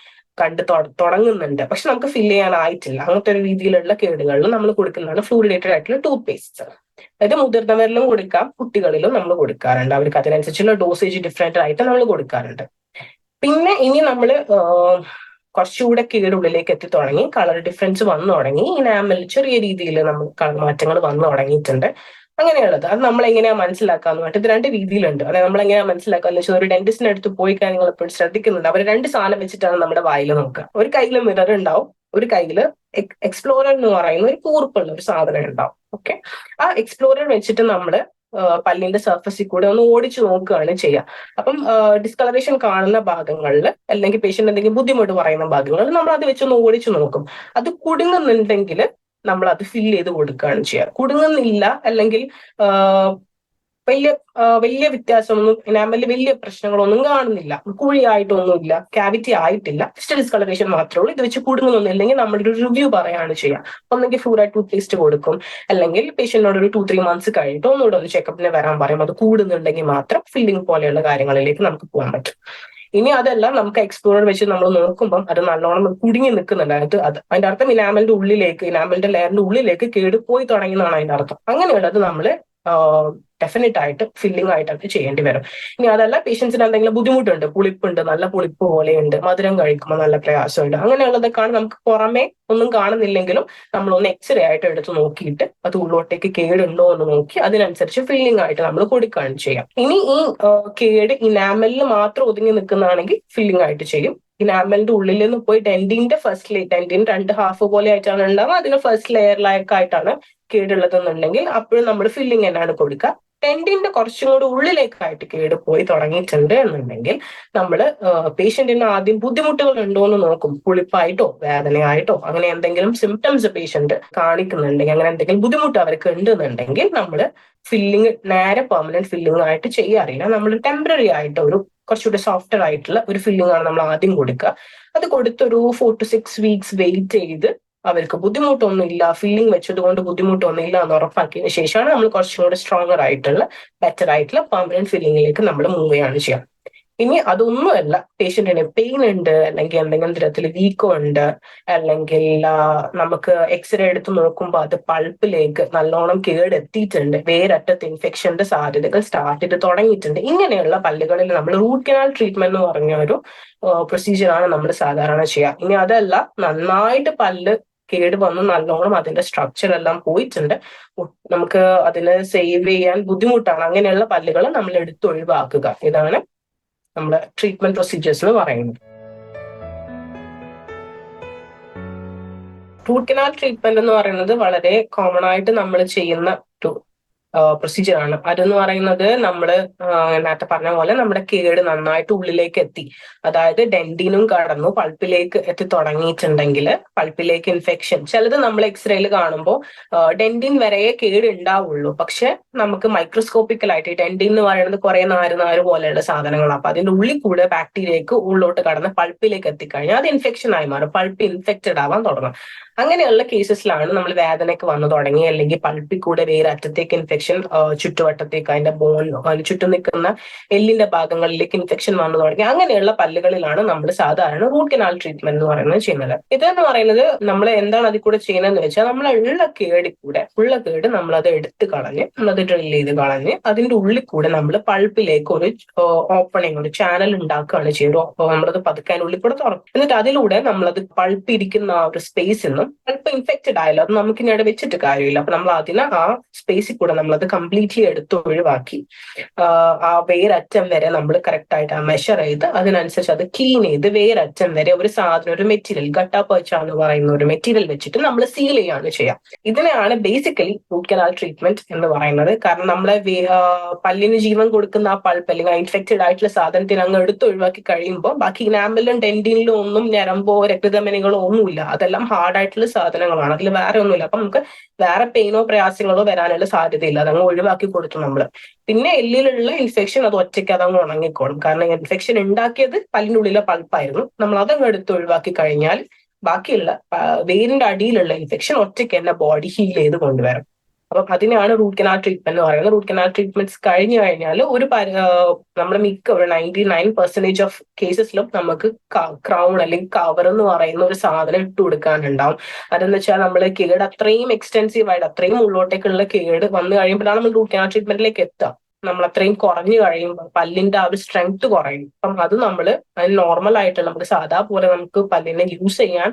A: കണ്ട് തുടങ്ങുന്നുണ്ട്. പക്ഷെ നമുക്ക് ഫില്ല് ചെയ്യാനായിട്ടില്ല. അങ്ങനത്തെ ഒരു രീതിയിലുള്ള കേടുകളിൽ നമ്മൾ കൊടുക്കുന്നതാണ് ഫ്ലൂറിഡേറ്റഡ് ആയിട്ടുള്ള ടൂത്ത് പേസ്റ്റ് അതായത് മുതിർന്നവരിലും കൊടുക്കാം കുട്ടികളിലും നമ്മൾ കൊടുക്കാറുണ്ട്. അവർക്ക് അതിനനുസരിച്ചുള്ള ഡോസേജ് ഡിഫറെന്റ് ആയിട്ട് നമ്മൾ കൊടുക്കാറുണ്ട്. പിന്നെ ഇനി നമ്മൾ കുറച്ചുകൂടെ കീഴുള്ളിലേക്ക് എത്തി തുടങ്ങി. കളർ ഡിഫറൻസ് വന്നു തുടങ്ങി. ഇനാമൽ ചെറിയ രീതിയിൽ നമ്മൾ കളർ മാറ്റങ്ങൾ വന്നു തുടങ്ങിയിട്ടുണ്ട്. അങ്ങനെയുള്ളത്. അത് നമ്മൾ എങ്ങനെയാ മനസ്സിലാക്കാന്ന് പറഞ്ഞിട്ട് ഇത് രണ്ട് രീതിയിലുണ്ട്. അതായത് നമ്മൾ എങ്ങനെയാ മനസ്സിലാക്കാന്ന് വെച്ചാൽ ഒരു ഡെന്റിസ്റ്റിന്റെ അടുത്ത് പോയി കഴിഞ്ഞാൽ നിങ്ങൾ എപ്പോഴും ശ്രദ്ധിക്കുന്നുണ്ട്. അവർ രണ്ട് സാധനം വെച്ചിട്ടാണ് നമ്മുടെ വായിൽ നോക്കുക. ഒരു കയ്യിൽ മിറർ ഉണ്ടാവും. ഒരു കയ്യിൽ എക്സ്പ്ലോറർ എന്ന് പറയുന്ന ഒരു കൂർപ്പുള്ള ഒരു സാധനം ഉണ്ടാവും. ഓക്കെ ആ എക്സ്പ്ലോറർ വെച്ചിട്ട് നമ്മൾ പല്ലിന്റെ സർഫസിൽ കൂടെ ഒന്ന് ഓടിച്ചു നോക്കുകയാണ് ചെയ്യുക അപ്പം ഡിസ്കളറേഷൻ കാണുന്ന ഭാഗങ്ങളിൽ അല്ലെങ്കിൽ പേഷ്യന്റ് എന്തെങ്കിലും ബുദ്ധിമുട്ട് പറയുന്ന ഭാഗങ്ങളിൽ നമ്മൾ അത് വെച്ചൊന്ന് ഓടിച്ചു നോക്കും. അത് കുടുങ്ങുന്നുണ്ടെങ്കിൽ നമ്മൾ അത് ഫില്ല് ചെയ്ത് കൊടുക്കുകയാണ് ചെയ്യുക കുടുങ്ങുന്നില്ല അല്ലെങ്കിൽ വലിയ വലിയ വ്യത്യാസമൊന്നും എനാമലിൽ വലിയ പ്രശ്നങ്ങളൊന്നും കാണുന്നില്ല. കുഴിയായിട്ടൊന്നുമില്ല. ക്യാവിറ്റി ആയിട്ടില്ല. ജസ്റ്റ് ഡിസ്കളറേഷൻ മാത്രമേ ഉള്ളൂ. ഇത് വെച്ച് കൂടുന്നൊന്നും ഇല്ലെങ്കിൽ നമ്മളൊരു റിവ്യൂ പറയാണ് ചെയ്യാം ഒന്നെങ്കിൽ ഫ്ലൂറൈഡ് ടൂത്ത് പേസ്റ്റ് കൊടുക്കും. അല്ലെങ്കിൽ പേഷ്യന്റിനോട് ഒരു ടു ത്രീ മന്ത്സ് കഴിഞ്ഞിട്ട് ഒന്നുകൂടെ ഒന്ന് ചെക്കപ്പിന് വരാൻ പറയും. അത് കൂടുന്നുണ്ടെങ്കിൽ മാത്രം ഫില്ലിംഗ് പോലെയുള്ള കാര്യങ്ങളിലേക്ക് നമുക്ക് പോകാൻ പറ്റും. ഇനി അതല്ല നമുക്ക് എക്സ്പ്ലോറർ വെച്ച് നമ്മൾ നോക്കുമ്പോൾ അത് നല്ലോണം കുടുങ്ങി നിൽക്കുന്നുണ്ട്. അതായത് അത് അതിന്റെ അർത്ഥം ഇനാമലിന്റെ ഉള്ളിലേക്ക് ഇനാമലിന്റെ ലെയറിന്റെ ഉള്ളിലേക്ക് കേടുപോയി തുടങ്ങിയെന്നാണ് അതിന്റെ അർത്ഥം. അങ്ങനെയുള്ളത് നമ്മൾ ഡെഫിനറ്റ് ആയിട്ട് ഫില്ലിംഗ് അവർക്ക് ചെയ്യേണ്ടി വരും. ഇനി അതല്ല പേഷ്യൻസിന് എന്തെങ്കിലും ബുദ്ധിമുട്ടുണ്ട് പുളിപ്പുണ്ട് നല്ല പുളിപ്പ് പോലെയുണ്ട് മധുരം കഴിക്കുമ്പോൾ നല്ല പ്രയാസമുണ്ട് അങ്ങനെയുള്ളതൊക്കെയാണ് നമുക്ക് പുറമെ ഒന്നും കാണുന്നില്ലെങ്കിലും നമ്മൾ ഒന്ന് എക്സ്റേ ആയിട്ട് എടുത്ത് നോക്കിയിട്ട് അത് ഉള്ളോട്ടേക്ക് കേടുണ്ടോ എന്ന് നോക്കി അതിനനുസരിച്ച് ഫില്ലിംഗ് ആയിട്ട് നമ്മൾ കൊടുക്കുകയാണ് ചെയ്യാം. ഇനി ഈ കേട് ഇനാമലിൽ മാത്രം ഒതുങ്ങി നിൽക്കുന്നതാണെങ്കിൽ ഫില്ലിംഗ് ആയിട്ട് ചെയ്യും. ഇനാമലിന്റെ ഉള്ളിൽ നിന്ന് പോയി ഡെന്റിന്റെ ഫസ്റ്റ് ലെയർ ഡെന്റിന് രണ്ട് ഹാഫ് പോലെ ആയിട്ടാണ് ഉണ്ടാവുക അതിന് ഫസ്റ്റ് ലെയറിലേക്കായിട്ടാണ് കേടുള്ളതെന്നുണ്ടെങ്കിൽ അപ്പോഴും നമ്മൾ ഫില്ലിംഗ് തന്നെയാണ് കൊടുക്കുക. ടെൻഡിന്റെ കുറച്ചും കൂടി ഉള്ളിലേക്കായിട്ട് കേട് പോയി തുടങ്ങിയിട്ടുണ്ട് എന്നുണ്ടെങ്കിൽ നമ്മൾ പേഷ്യന്റിന് ആദ്യം ബുദ്ധിമുട്ടുകൾ ഉണ്ടോ എന്ന് നോക്കും. പുളിപ്പായിട്ടോ വേദനയായിട്ടോ അങ്ങനെ എന്തെങ്കിലും സിംറ്റംസ് പേഷ്യന്റ് കാണിക്കുന്നുണ്ടെങ്കിൽ അങ്ങനെ എന്തെങ്കിലും ബുദ്ധിമുട്ട് അവർക്ക് ഉണ്ടെന്നുണ്ടെങ്കിൽ നമ്മൾ ഫില്ലിങ് നേരെ പെർമനന്റ് ഫില്ലിംഗ് ആയിട്ട് ചെയ്യാറില്ല നമ്മൾ ടെമ്പററി ആയിട്ട് ഒരു കുറച്ചുകൂടി സോഫ്റ്റർ ആയിട്ടുള്ള ഒരു ഫില്ലിംഗ് ആണ് നമ്മൾ ആദ്യം കൊടുക്കുക. അത് കൊടുത്തൊരു four to six weeks wait ചെയ്ത് അവർക്ക് ബുദ്ധിമുട്ടൊന്നുമില്ല ഫീലിംഗ് വെച്ചതുകൊണ്ട് ബുദ്ധിമുട്ടൊന്നുമില്ല എന്ന് ഉറപ്പാക്കിയതിനു ശേഷമാണ് നമ്മൾ കുറച്ചും കൂടെ സ്ട്രോങ്ങർ ആയിട്ടുള്ള ബെറ്റർ ആയിട്ടുള്ള പെർമനന്റ് ഫീലിംഗിലേക്ക് നമ്മൾ മൂവ് ചെയ്യാണ് ചെയ്യാം ഇനി അതൊന്നുമല്ല പേഷ്യന്റിന് പെയിൻ ഉണ്ട് അല്ലെങ്കിൽ എന്തെങ്കിലും തരത്തിൽ വീക്കോ ഉണ്ട് അല്ലെങ്കിൽ നമുക്ക് എക്സ്റേ എടുത്ത് നോക്കുമ്പോൾ അത് പൾപ്പിലേക്ക് നല്ലോണം കേടെത്തിയിട്ടുണ്ട് വേരറ്റത്ത് ഇൻഫെക്ഷന്റെ സാധ്യതകൾ സ്റ്റാർട്ട് ചെയ്ത് തുടങ്ങിയിട്ടുണ്ട്. ഇങ്ങനെയുള്ള പല്ലുകളിൽ നമ്മൾ റൂട്ട് കനാൽ ട്രീറ്റ്മെന്റ് എന്ന് പറഞ്ഞ ഒരു പ്രൊസീജിയറാണ് നമ്മൾ സാധാരണ ചെയ്യുക. ഇനി അതല്ല നന്നായിട്ട് പല്ല് കേട് വന്ന് നല്ലോണം അതിന്റെ സ്ട്രക്ചർ എല്ലാം പോയിട്ടുണ്ട്. നമുക്ക് അതിനെ സേവ് ചെയ്യാൻ ബുദ്ധിമുട്ടാണ്. അങ്ങനെയുള്ള പല്ലുകൾ നമ്മൾ എടുത്ത് ഒഴിവാക്കുക. ഇതാണ് നമ്മുടെ ട്രീറ്റ്മെന്റ് പ്രൊസീജിയേഴ്സ് എന്ന് പറയുന്നത്. റൂട്ട് കനാൽ ട്രീറ്റ്മെന്റ് എന്ന് പറയുന്നത് വളരെ കോമൺ ആയിട്ട് നമ്മൾ ചെയ്യുന്ന പ്രൊസീജിയർ ആണ്. അതെന്ന് പറയുന്നത് നമ്മൾ നേരത്തെ പറഞ്ഞ പോലെ നമ്മുടെ കേട് നന്നായിട്ട് ഉള്ളിലേക്ക് എത്തി. അതായത് ഡെന്റിനും കടന്നു പൾപ്പിലേക്ക് എത്തി തുടങ്ങിയിട്ടുണ്ടെങ്കിൽ പൾപ്പിലേക്ക് ഇൻഫെക്ഷൻ ചിലത് നമ്മൾ എക്സ്റേയിൽ കാണുമ്പോൾ ഡെന്റിൻ വരെ കേട് ഉണ്ടാവുള്ളൂ പക്ഷെ നമുക്ക് മൈക്രോസ്കോപ്പിക്കലായിട്ട് ഡെന്റിൻ എന്ന് പറയുന്നത് കുറെ നാര് നാര് പോലെയുള്ള സാധനങ്ങളാണ് അപ്പൊ അതിന്റെ ഉള്ളിൽ കൂടെ ബാക്ടീരിയക്ക് ഉള്ളോട്ട് കടന്ന് പൾപ്പിലേക്ക് എത്തിക്കഴിഞ്ഞാൽ അത് ഇൻഫെക്ഷൻ ആയി മാറും. പൾപ്പ് ഇൻഫെക്റ്റഡ് ആവാൻ തുടങ്ങും. അങ്ങനെയുള്ള കേസസിലാണ് നമ്മൾ വേദനയ്ക്ക് വന്നു തുടങ്ങി. അല്ലെങ്കിൽ പൾപ്പിൽ കൂടെ വേറെ അറ്റത്തേക്ക് ഇൻഫെക്ഷൻ ചുറ്റുവട്ടത്തേക്ക് അതിന്റെ ബോൺ ചുറ്റും നിൽക്കുന്ന എല്ലിന്റെ ഭാഗങ്ങളിലേക്ക് ഇൻഫെക്ഷൻ വന്നു തുടങ്ങി. അങ്ങനെയുള്ള പല്ലുകളിലാണ് നമ്മൾ സാധാരണ റൂട്ട് കനാൽ ട്രീറ്റ്മെന്റ് എന്ന് പറയുന്നത് ചെയ്യുന്നത്. ഇതെന്ന് പറയുന്നത് നമ്മൾ എന്താണ് അതിൽ കൂടെ ചെയ്യുന്നതെന്ന് വെച്ചാൽ നമ്മൾ ഉള്ള കേടി കൂടെ ഉള്ള കേട് നമ്മൾ അത് എടുത്ത് കളഞ്ഞ് നമ്മളത് ഡ്രിൽ ചെയ്ത് കളഞ്ഞ് അതിന്റെ ഉള്ളിൽ കൂടെ നമ്മൾ പൾപ്പിലേക്ക് ഒരു ഓപ്പണിങ് ഒരു ചാനൽ ഉണ്ടാക്കുകയാണ് ചെയ്യുന്നത്. നമ്മളത് പതുക്കാൻ ഉള്ളിൽ കൂടെ തുറക്കും. എന്നിട്ട് അതിലൂടെ നമ്മളത് പൾപ്പിരിക്കുന്ന ആ ഒരു സ്പേസ് നിന്നും അല്പം ഇൻഫെക്റ്റഡ് ആയാലും അത് നമുക്ക് ഇനി അവിടെ വെച്ചിട്ട് കാര്യമില്ല. അപ്പൊ നമ്മൾ അതിന് ആ സ്പേസിൽ കൂടെ നമ്മൾ അത് കംപ്ലീറ്റ്ലി എടുത്ത് ഒഴിവാക്കി. ആ വേരറ്റം വരെ നമ്മൾ കറക്റ്റ് ആയിട്ട് ആ മെഷർ ചെയ്ത് അതിനനുസരിച്ച് അത് ക്ലീൻ ചെയ്ത് വേരറ്റം വരെ ഒരു സാധനം ഒരു മെറ്റീരിയൽ ഗട്ടാപ്പച്ച പച്ച എന്ന് പറയുന്ന ഒരു മെറ്റീരിയൽ വെച്ചിട്ട് നമ്മൾ സീൽ ചെയ്യാണ് ചെയ്യാം. ഇതിനെയാണ് ബേസിക്കലി റൂട്ട് കനാൽ ട്രീറ്റ്മെന്റ് എന്ന് പറയുന്നത്. കാരണം നമ്മളെ പല്ലിന് ജീവൻ കൊടുക്കുന്ന ആ പൾപ്പ് അല്ലെങ്കിൽ ഇൻഫെക്റ്റഡ് ആയിട്ടുള്ള സാധനത്തിന് അങ്ങ് എടുത്ത് ഒഴിവാക്കി കഴിയുമ്പോൾ ബാക്കി ഇനാമ്പലും ഡെന്റിനിലും ഒന്നും ഞരമ്പോ രക്തധമനികളോ ഒന്നുമില്ല. അതെല്ലാം ഹാർഡ് ആയിട്ടുള്ള സാധനങ്ങളാണ്. അതിൽ വേറെ ഒന്നുമില്ല. അപ്പൊ നമുക്ക് വേറെ പെയിനോ പ്രയാസങ്ങളോ വരാനുള്ള സാധ്യതയില്ല. അതങ്ങ് ഒഴിവാക്കി കൊടുത്തു നമ്മൾ പിന്നെ എല്ലിലുള്ള ഇൻഫെക്ഷൻ അത് ഒറ്റയ്ക്ക് അതങ്ങ് ഉണങ്ങിക്കോളും. കാരണം ഇൻഫെക്ഷൻ ഉണ്ടാക്കിയത് പല്ലിനുള്ളിലെ പൾപ്പായിരുന്നു. നമ്മൾ അതങ്ങ് എടുത്ത് ഒഴിവാക്കി കഴിഞ്ഞാൽ ബാക്കിയുള്ള വേരിന്റെ അടിയിലുള്ള ഇൻഫെക്ഷൻ ഒറ്റയ്ക്ക് തന്നെ ബോഡി ഹീൽ ചെയ്ത് കൊണ്ടുവരും. അപ്പം അതിനാണ് റൂട്ട് കനാൽ ട്രീറ്റ്മെന്റ് എന്ന് പറയുന്നത്. റൂട്ട് കനാൽ ട്രീറ്റ്മെന്റ്സ് കഴിഞ്ഞു കഴിഞ്ഞാൽ ഒരു നമ്മുടെ മിക്ക ഒരു നയന്റി നയൻ പെർസെന്റേജ് ഓഫ് കേസസിലും നമുക്ക് ക്രൗൺ അല്ലെങ്കിൽ കവർ എന്ന് പറയുന്ന ഒരു സാധനം ഇട്ട് കൊടുക്കാനുണ്ടാവും. അതെന്ന് വെച്ചാൽ നമ്മൾ കേട് അത്രയും എക്സ്റ്റെൻസീവ് ആയിട്ട് അത്രയും ഉള്ളോട്ടേക്കുള്ള കേട് വന്നു കഴിയുമ്പോഴാണ് നമ്മൾ റൂട്ട് കനാൽ ട്രീറ്റ്മെന്റിലേക്ക് എത്തുക. നമ്മൾ അത്രയും കുറഞ്ഞു കഴിയുമ്പോൾ പല്ലിന്റെ ആ ഒരു സ്ട്രെങ്ത് കുറയും. അപ്പം അത് നമ്മൾ നോർമൽ ആയിട്ട് നമുക്ക് സാധാ പോലെ നമുക്ക് പല്ലിനെ യൂസ് ചെയ്യാൻ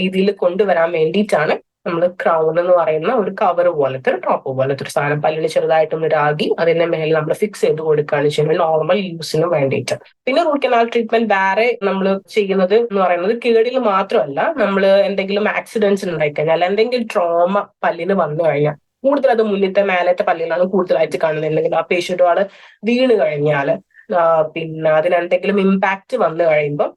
A: രീതിയിൽ കൊണ്ടുവരാൻ വേണ്ടിയിട്ടാണ് നമ്മൾ ക്രൗൺ എന്ന് പറയുന്ന ഒരു കവർ പോലത്തെ ഒരു ടോപ്പ് പോലത്തെ ഒരു സാധനം. പല്ലിന് ചെറുതായിട്ടൊന്ന് രാഗി അതിന്റെ മേലെ നമ്മൾ ഫിക്സ് ചെയ്ത് കൊടുക്കുകയാണ് ചെയ്യുന്നത്. നോർമൽ യൂസിന് വേണ്ടിയിട്ട്. പിന്നെ റൂട്ട് കനാൽ ട്രീറ്റ്മെന്റ് വേറെ നമ്മൾ ചെയ്യുന്നത് എന്ന് പറയുന്നത് കേടിൽ മാത്രമല്ല നമ്മൾ എന്തെങ്കിലും ആക്സിഡൻസ് ഉണ്ടായിക്കഴിഞ്ഞാൽ എന്തെങ്കിലും ട്രോമ പല്ലിന് വന്നു കഴിഞ്ഞാൽ കൂടുതൽ അത് മുന്നിലത്തെ മേലത്തെ പല്ലിലാണ് കൂടുതലായിട്ട് കാണുന്നത്. അല്ലെങ്കിൽ ആ പേഷ്യന്റ് ആൾ വീണ് കഴിഞ്ഞാൽ പിന്നെ അതിനെന്തെങ്കിലും ഇമ്പാക്ട് വന്നു കഴിയുമ്പോൾ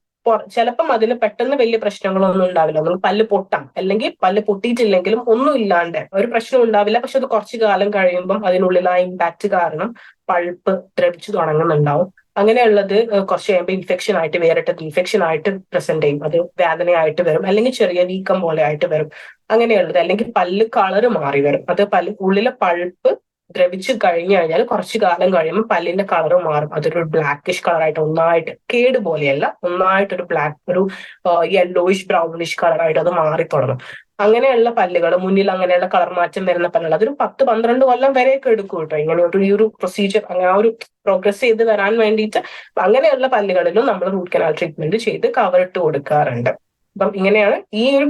A: ചിലപ്പം അതിന് പെട്ടെന്ന് വലിയ പ്രശ്നങ്ങളൊന്നും ഉണ്ടാവില്ല. നമ്മൾ പല്ല് പൊട്ടാം. അല്ലെങ്കിൽ പല്ല് പൊട്ടിയിട്ടില്ലെങ്കിലും ഒന്നും ഇല്ലാണ്ട് ഒരു പ്രശ്നം ഉണ്ടാവില്ല. പക്ഷെ അത് കുറച്ചു കാലം കഴിയുമ്പം അതിനുള്ളിൽ ആ ഇമ്പാക്ട് കാരണം പഴുപ്പ് ദ്രവിച്ചു തുടങ്ങുന്നുണ്ടാവും. അങ്ങനെയുള്ളത് കുറച്ച് കഴിയുമ്പോൾ ഇൻഫെക്ഷൻ ആയിട്ട് വേറിട്ട് ഇൻഫെക്ഷൻ ആയിട്ട് പ്രസന്റ് ചെയ്യും. അത് വേദനയായിട്ട് വരും. അല്ലെങ്കിൽ ചെറിയ വീക്കം പോലെ ആയിട്ട് വരും. അങ്ങനെയുള്ളത്. അല്ലെങ്കിൽ പല്ല് കളറ് മാറി വരും. അത് പല്ല് ഉള്ളിലെ പഴുപ്പ് ദ്രവിച്ചു കഴിഞ്ഞു കഴിഞ്ഞാൽ കുറച്ചു കാലം കഴിയുമ്പോൾ പല്ലിന്റെ കളർ മാറും. അതൊരു ബ്ലാക്കിഷ് കളറായിട്ട് ഒന്നായിട്ട് കേട് പോലെയല്ല ഒന്നായിട്ടൊരു ബ്ലാക്ക് ഒരു യെല്ലോയിഷ് ബ്രൗണിഷ് കളറായിട്ട് അത് മാറി തുടങ്ങും. അങ്ങനെയുള്ള പല്ലുകൾ മുന്നിൽ അങ്ങനെയുള്ള കളർ മാറ്റം വരുന്ന പല്ലുകൾ അതൊരു പത്ത് പന്ത്രണ്ട് കൊല്ലം വരെയൊക്കെ എടുക്കും കേട്ടോ. ഇങ്ങനെ ഒരു ഈ ഒരു പ്രൊസീജിയർ അങ്ങനെ ആ ഒരു പ്രോഗ്രസ് ചെയ്ത് വരാൻ വേണ്ടിയിട്ട് അങ്ങനെയുള്ള പല്ലുകളിലും നമ്മൾ റൂട്ട് കനാൽ ട്രീറ്റ്മെന്റ് ചെയ്ത് കവർ ഇട്ട് കൊടുക്കാറുണ്ട്. അപ്പം ഇങ്ങനെയാണ് ഈ ഒരു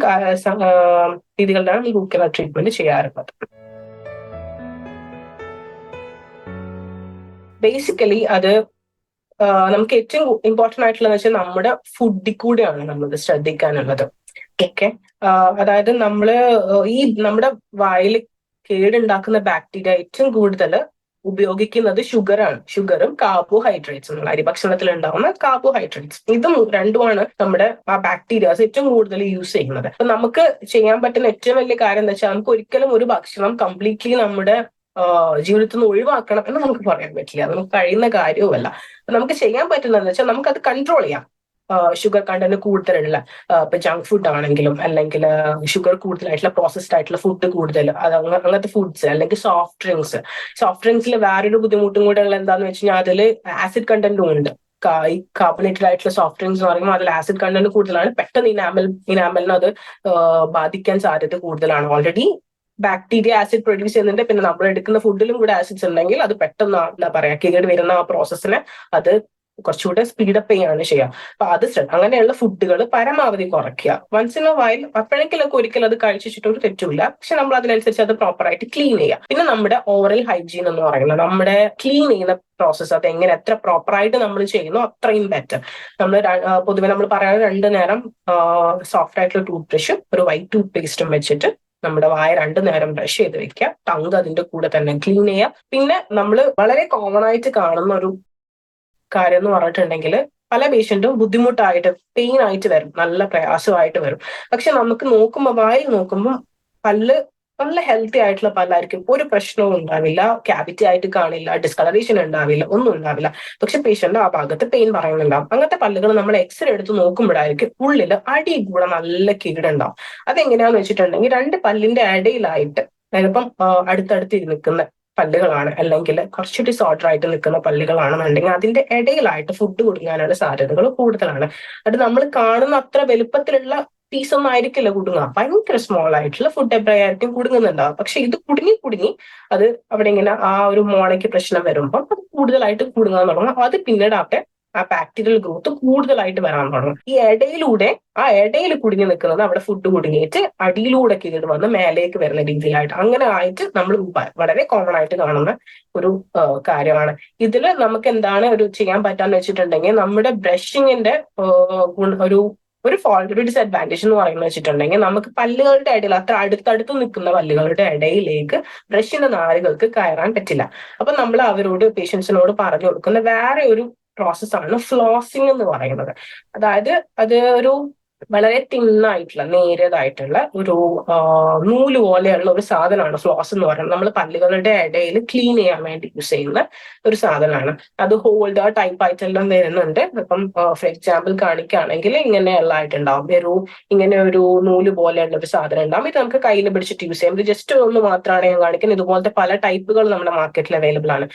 A: രീതികളിലാണ് റൂട്ട് കനാൽ ട്രീറ്റ്മെന്റ് ചെയ്യാറുള്ളത്. ബേസിക്കലി അത് നമുക്ക് ഏറ്റവും ഇമ്പോർട്ടന്റ് ആയിട്ടുള്ളത് വെച്ചാൽ നമ്മുടെ ഫുഡിൽ കൂടെയാണ് നമ്മളത് ശ്രദ്ധിക്കാനുള്ളത്. ഓക്കെ അതായത് നമ്മൾ ഈ നമ്മുടെ വായിൽ കേടുണ്ടാക്കുന്ന ബാക്ടീരിയ ഏറ്റവും കൂടുതൽ ഉപയോഗിക്കുന്നത് ഷുഗറാണ് ഷുഗറും കാർബോഹൈഡ്രേറ്റ്സും അരിഭക്ഷണത്തിൽ ഉണ്ടാവുന്ന കാർബോഹൈഡ്രേറ്റ്സ് ഇതും രണ്ടുമാണ് നമ്മുടെ ആ ബാക്ടീരിയാസ് ഏറ്റവും കൂടുതൽ യൂസ് ചെയ്യുന്നത്. അപ്പൊ നമുക്ക് ചെയ്യാൻ പറ്റുന്ന ഏറ്റവും വലിയ കാര്യം എന്താ വെച്ചാൽ നമുക്ക് ഒരിക്കലും ഒരു ഭക്ഷണം കംപ്ലീറ്റ്ലി നമ്മുടെ ജീവിതത്തിൽ നിന്ന് ഒഴിവാക്കണം എന്ന് നമുക്ക് പറയാൻ പറ്റില്ല. നമുക്ക് കഴിയുന്ന കാര്യവുമല്ല. നമുക്ക് ചെയ്യാൻ പറ്റുന്നതെന്ന് വെച്ചാൽ നമുക്കത് കൺട്രോൾ ചെയ്യാം. ഷുഗർ കണ്ടന്റ് കൂടുതലുള്ള ഇപ്പൊ ജങ്ക് ഫുഡ് ആണെങ്കിലും അല്ലെങ്കിൽ ഷുഗർ കൂടുതലായിട്ടുള്ള പ്രോസസ്ഡ് ആയിട്ടുള്ള ഫുഡ് കൂടുതൽ അത് അങ്ങനത്തെ ഫുഡ്സ് അല്ലെങ്കിൽ സോഫ്റ്റ് ഡ്രിങ്ക്സ് സോഫ്റ്റ് ഡ്രിങ്ക്സിൽ വേറൊരു ബുദ്ധിമുട്ടും കൂടെ ഉള്ള എന്താന്ന് വെച്ച് കഴിഞ്ഞാൽ അതിൽ ആസിഡ് കണ്ടന്റും ഉണ്ട്. ഈ കാർബണേറ്റഡ് ആയിട്ടുള്ള സോഫ്റ്റ് ഡ്രിങ്ക്സ് എന്ന് പറയുമ്പോൾ അതിൽ ആസിഡ് കണ്ടന്റ് കൂടുതലാണ്. പെട്ടെന്ന് ഇനാമൽ ഇനാമലിനത് അത് ബാധിക്കാൻ സാധ്യത കൂടുതലാണ്. ഓൾറെഡി ബാക്ടീരിയ ആസിഡ് പ്രൊഡ്യൂസ് ചെയ്യുന്നുണ്ട്. പിന്നെ നമ്മൾ എടുക്കുന്ന ഫുഡിലും കൂടെ ആസിഡ്സ് ഉണ്ടെങ്കിൽ അത് പെട്ടെന്ന് എന്താ പറയാ കേട് വരുന്ന ആ പ്രോസസ്സിനെ അത് കുറച്ചുകൂടെ സ്പീഡപ്പ് ചെയ്യാണ് ചെയ്യുക. അപ്പൊ അത് അങ്ങനെയുള്ള ഫുഡുകൾ പരമാവധി കുറയ്ക്കുക. വൺസ് ഇൻ എ വൈൽ അപ്പോഴെങ്കിലൊക്കെ ഒരിക്കലും അത് കഴിച്ചിട്ട് ഒരു തെറ്റില്ല പക്ഷെ നമ്മൾ അതിനനുസരിച്ച് അത് പ്രോപ്പറായിട്ട് ക്ലീൻ ചെയ്യുക. പിന്നെ നമ്മുടെ ഓറൽ ഹൈജീൻ എന്ന് പറയുന്നത് നമ്മുടെ ക്ലീൻ ചെയ്യുന്ന പ്രോസസ്സ് അത് എങ്ങനെ എത്ര പ്രോപ്പർ ആയിട്ട് നമ്മൾ ചെയ്യുന്നു അത്രയും ബെറ്റർ നമ്മൾ പൊതുവെ നമ്മൾ പറയാൻ രണ്ടു നേരം സോഫ്റ്റ് ആയിട്ടുള്ള ടൂത്ത് ബ്രഷും ഒരു വൈറ്റ് ടൂത്ത് പേസ്റ്റും വെച്ചിട്ട് നമ്മുടെ വായ രണ്ടു നേരം ബ്രഷ് ചെയ്ത് വെക്കുക. ടങ് അതിന്റെ കൂടെ തന്നെ ക്ലീൻ ചെയ്യുക. പിന്നെ നമ്മൾ വളരെ കോമൺ ആയിട്ട് കാണുന്ന ഒരു കാര്യം എന്ന് പറഞ്ഞിട്ടുണ്ടെങ്കിൽ പല പേഷ്യന്റും ബുദ്ധിമുട്ടായിട്ട് പെയിൻ ആയിട്ട് വരും. നല്ല പ്രയാസമായിട്ട് വരും. പക്ഷെ നമുക്ക് നോക്കുമ്പോൾ വായിൽ നോക്കുമ്പോൾ പല്ല് നല്ല ഹെൽത്തി ആയിട്ടുള്ള പല്ലായിരിക്കും. ഒരു പ്രശ്നവും ഉണ്ടാവില്ല. ക്യാവിറ്റി ആയിട്ട് കാണില്ല. ഡിസ്കളറേഷൻ ഉണ്ടാവില്ല. ഒന്നും ഉണ്ടാവില്ല. പക്ഷെ പേഷ്യന്റ് ആ ഭാഗത്ത് പെയിൻ പറയുന്നുണ്ടാവും. അങ്ങനത്തെ പല്ലുകൾ നമ്മൾ എക്സ്റേ എടുത്ത് നോക്കുമ്പോഴായിരിക്കും ഉള്ളിൽ അടി കൂടെ നല്ല കീടുണ്ടാവും അതെങ്ങനെയാന്ന് വെച്ചിട്ടുണ്ടെങ്കിൽ രണ്ട് പല്ലിന്റെ ഇടയിലായിട്ട് ചിലപ്പം അടുത്തടുത്ത് നിൽക്കുന്ന പല്ലുകളാണ്. അല്ലെങ്കിൽ കുറച്ച് ഡിസോർഡർ ആയിട്ട് നിൽക്കുന്ന പല്ലുകളാണെന്നുണ്ടെങ്കിൽ അതിന്റെ ഇടയിലായിട്ട് ഫുഡ് കൊടുക്കാനുള്ള സാധ്യതകൾ കൂടുതലാണ്. അത് നമ്മൾ കാണുന്ന അത്ര വലുപ്പത്തിലുള്ള പീസ് ഒന്നും ആയിരിക്കില്ല കുടുങ്ങുക. ഭയങ്കര സ്മോൾ ആയിട്ടുള്ള ഫുഡ് എബ്രൈ ആയിരിക്കും കുടുങ്ങുന്നുണ്ടാവും പക്ഷെ ഇത് കുടുങ്ങി കുടുങ്ങി അത് അവിടെ ഇങ്ങനെ ആ ഒരു മോണയ്ക്ക് പ്രശ്നം വരുമ്പോൾ അത് കൂടുതലായിട്ട് കുടുങ്ങാൻ തുടങ്ങും. അത് പിന്നീട് ആ ബാക്ടീരിയൽ ഗ്രോത്ത് കൂടുതലായിട്ട് വരാൻ തുടങ്ങും. ഈ ഇടയിലൂടെ ആ ഇടയിൽ കുടുങ്ങി നിൽക്കുന്നത് അവിടെ ഫുഡ് കുടുങ്ങിയിട്ട് അടിയിലൂടെ കീഴിൽ വന്ന് മേലേക്ക് വരുന്ന രീതിയിലായിട്ട് അങ്ങനെ ആയിട്ട് നമ്മൾ വളരെ കോമൺ ആയിട്ട് കാണുന്ന ഒരു കാര്യമാണ്. ഇതിൽ നമുക്ക് എന്താണ് ഒരു ചെയ്യാൻ പറ്റാന്ന് വെച്ചിട്ടുണ്ടെങ്കിൽ നമ്മുടെ ബ്രഷിങ്ങിന്റെ ഒരു ഒരു ഫോൾട്ട് ഒരു ഡിസഡ്വാന്റേജ് എന്ന് പറയുന്നത് വെച്ചിട്ടുണ്ടെങ്കിൽ നമുക്ക് പല്ലുകളുടെ ഇടയിൽ അത്ര അടുത്തടുത്ത് നിൽക്കുന്ന പല്ലുകളുടെ ഇടയിലേക്ക് ബ്രഷിന്റെ നാരുകൾക്ക് കയറാൻ പറ്റില്ല. അപ്പൊ നമ്മൾ അവരോട് പേഷ്യൻസിനോട് പറഞ്ഞു കൊടുക്കുന്ന വേറെ ഒരു പ്രോസസ്സാണ് ഫ്ലോസിംഗ് എന്ന് പറയുന്നത്. അതായത് അത് ഒരു വളരെ തിന്നായിട്ടുള്ള നേരിയതായിട്ടുള്ള ഒരു നൂൽ പോലെയുള്ള ഒരു സാധനമാണ് ഫ്ലോസ് എന്ന് പറയുന്നത്. നമ്മൾ പല്ലുകളുടെ ഇടയിൽ ക്ലീൻ ചെയ്യാൻ വേണ്ടി യൂസ് ചെയ്യുന്ന ഒരു സാധനമാണ്. അത് ഹോൾഡർ ടൈപ്പ് ആയിട്ടെല്ലാം വരുന്നുണ്ട്. അപ്പം ഫോർ എക്സാമ്പിൾ കാണിക്കുകയാണെങ്കിൽ ഇങ്ങനെയുള്ള ആയിട്ടുണ്ടാവും. ഒരു ഇങ്ങനെ ഒരു നൂൽ പോലെയുള്ള ഒരു സാധനം ഉണ്ടാവും. ഇത് നമുക്ക് കയ്യിൽ പിടിച്ചിട്ട് യൂസ് ചെയ്യാം. ഇത് ജസ്റ്റ് ഒന്ന് മാത്രമാണ് ഞാൻ കാണിക്കുന്നത്. ഇതുപോലത്തെ പല ടൈപ്പുകൾ നമ്മുടെ മാർക്കറ്റിൽ അവൈലബിൾ ആണ്.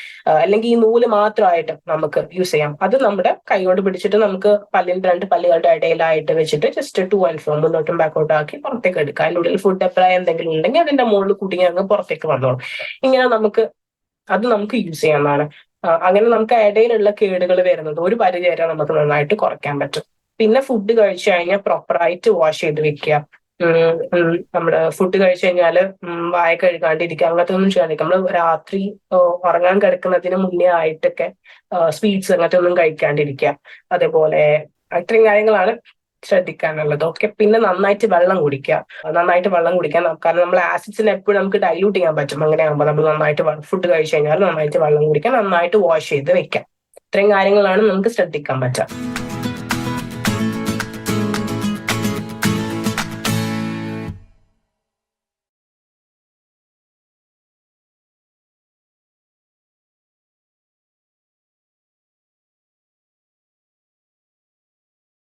A: അല്ലെങ്കിൽ ഈ നൂൽ മാത്രമായിട്ട് നമുക്ക് യൂസ് ചെയ്യാം. അത് നമ്മുടെ കൈ കൊണ്ട് പിടിച്ചിട്ട് നമുക്ക് പല്ലിന്റെ രണ്ട് പല്ലുകളുടെ ഇടയിലായിട്ട് വെച്ചിട്ട് ജസ്റ്റ് ടു ഫ്രോ മുന്നോട്ടും ബാക്കോട്ടും ആക്കി പുറത്തേക്ക് എടുക്കുക അതിന്റെ ഉള്ളിൽ ഫുഡ് അപ്ലൈ എന്തെങ്കിലും ഉണ്ടെങ്കിൽ അതിന്റെ മുകളിൽ കുടുങ്ങി അങ്ങ് പുറത്തേക്ക് വന്നോളും. ഇങ്ങനെ നമുക്ക് അത് നമുക്ക് യൂസ് ചെയ്യാവുന്നതാണ്. അങ്ങനെ നമുക്ക് ഇടയിലുള്ള കേടുകൾ വരുന്നത് ഒരു പരിധി വരെ നമുക്ക് നന്നായിട്ട് കുറയ്ക്കാൻ പറ്റും. പിന്നെ ഫുഡ് കഴിച്ചു കഴിഞ്ഞാൽ പ്രോപ്പറായിട്ട് വാഷ് ചെയ്ത് വെക്കുക. നമ്മുടെ ഫുഡ് കഴിച്ചു കഴിഞ്ഞാൽ വായ കഴുകാണ്ടിരിക്കുക അങ്ങനത്തെ ഒന്നും ചെയ്യാണ്ടിരിക്കുക നമ്മൾ രാത്രി ഉറങ്ങാൻ കിടക്കുന്നതിന് മുന്നേ ആയിട്ടൊക്കെ സ്വീറ്റ്സ് അങ്ങനത്തെ ഒന്നും കഴിക്കാണ്ടിരിക്കുക. അതേപോലെ അത്രയും കാര്യങ്ങളാണ്. ശ്രദ്ധിക്കാനുള്ളത്. ഓക്കെ പിന്നെ നന്നായിട്ട് വെള്ളം കുടിക്കുക. നന്നായിട്ട് വെള്ളം കുടിക്കാൻ കാരണം നമ്മൾ ആസിഡ്സിനെ എപ്പോഴും നമുക്ക് ഡൈല്യൂട്ട് ചെയ്യാൻ പറ്റും. അങ്ങനെ അങ്ങനെയാകുമ്പോൾ നമ്മൾ നന്നായിട്ട് ഫുഡ് കഴിച്ചു കഴിഞ്ഞാൽ നന്നായിട്ട് വെള്ളം കുടിക്കാൻ നന്നായിട്ട് വാഷ് ചെയ്ത് വെക്കാം ഇത്രയും കാര്യങ്ങളാണ് നമുക്ക് ശ്രദ്ധിക്കാൻ പറ്റുക.